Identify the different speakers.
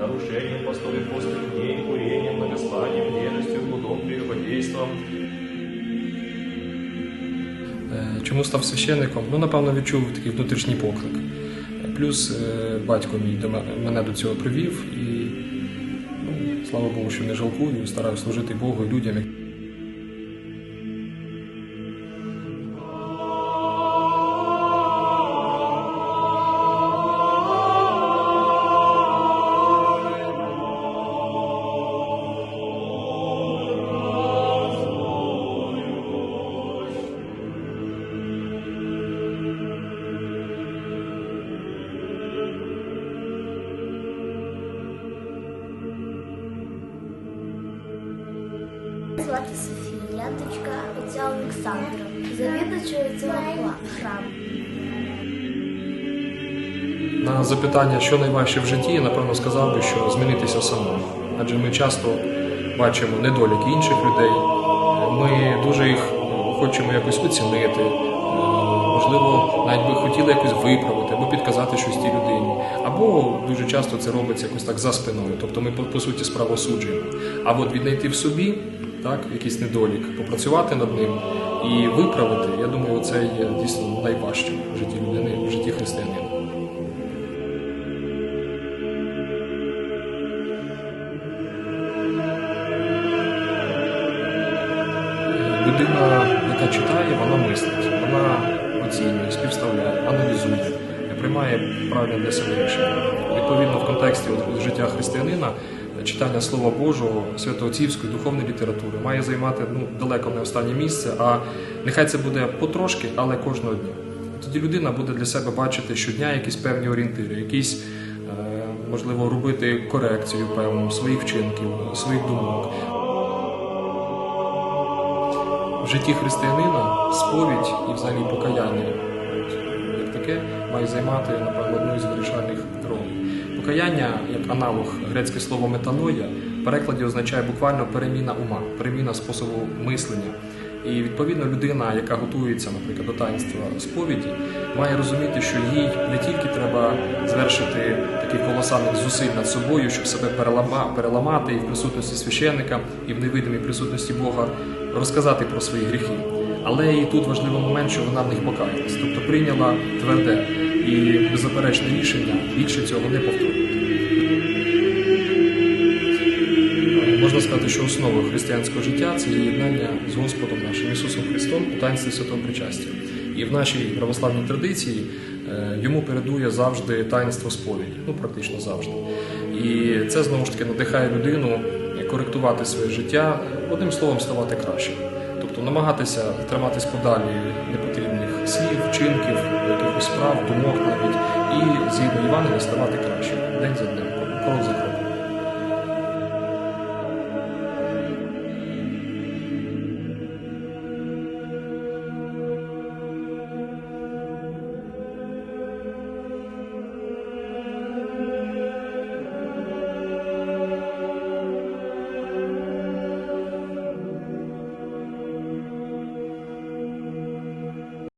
Speaker 1: нарушением постовых постных дней, курением, многосланием, ненавистью, блудом, прелюбодейством.
Speaker 2: Е, Чому став священником? Ну, напевно, відчув такий внутрішній поклик. Плюс е, батько мій до мене, мене до цього привів, і ну, слава Богу, що не жалкую, стараюся служити Богу і людям.
Speaker 3: Звати Софія, дочка отця Олександра, завідувача цього храму.
Speaker 2: На запитання, що найважче в житті, я напевно сказав би, що змінитися самому. Адже ми часто бачимо недоліки інших людей. Ми дуже їх е, хочемо якось оцінити. е, Можливо, навіть би хотіли якось виправити або підказати щось тій людині. Або дуже часто це робиться якось так за спиною. Тобто ми по, суті справу осуджуємо. А от віднайти в собі так, якийсь недолік, попрацювати над ним і виправити, я думаю, це є дійсно найважчим в житті людини, в житті християнина. людина, яка читає, вона мислить, вона оцінює, співставляє, аналізує, приймає правильне для себе рішення. Відповідно, в контексті от, життя християнина читання Слова Божого, святоотцівської, духовної літератури має займати ну, далеко не останнє місце, а нехай це буде потрошки, але кожного дня. Тоді людина буде для себе бачити щодня якісь певні орієнтири, якісь е, можливо робити корекцію певну своїх вчинків, своїх думок. В житті християнина сповідь і взагалі покаяння як таке має займати, напевно, одну із вирішальних ролей. Покаяння, як аналог грецьке слово метаноя, в перекладі означає буквально переміна ума, переміна способу мислення. І відповідно людина, яка готується, наприклад, до таїнства сповіді, має розуміти, що їй не тільки треба звершити таких колосальних зусиль над собою, щоб себе переламати і в присутності священника, і в невидимій присутності Бога розказати про свої гріхи. Але і тут важливий момент, що вона в них покаялась, тобто прийняла тверде і беззаперечне рішення більше цього не повторювати. Що основою християнського життя це єднання з Господом нашим Ісусом Христом у таїнстві святого причастя. І в нашій православній традиції е, йому передує завжди таїнство сповіді, ну практично завжди. І це знову ж таки надихає людину коректувати своє життя, одним словом, ставати кращим. Тобто намагатися триматись подалі непотрібних слів, вчинків, якихось справ, думок навіть, і згідно Євангелія ставати кращим день за днем, крок за кроком.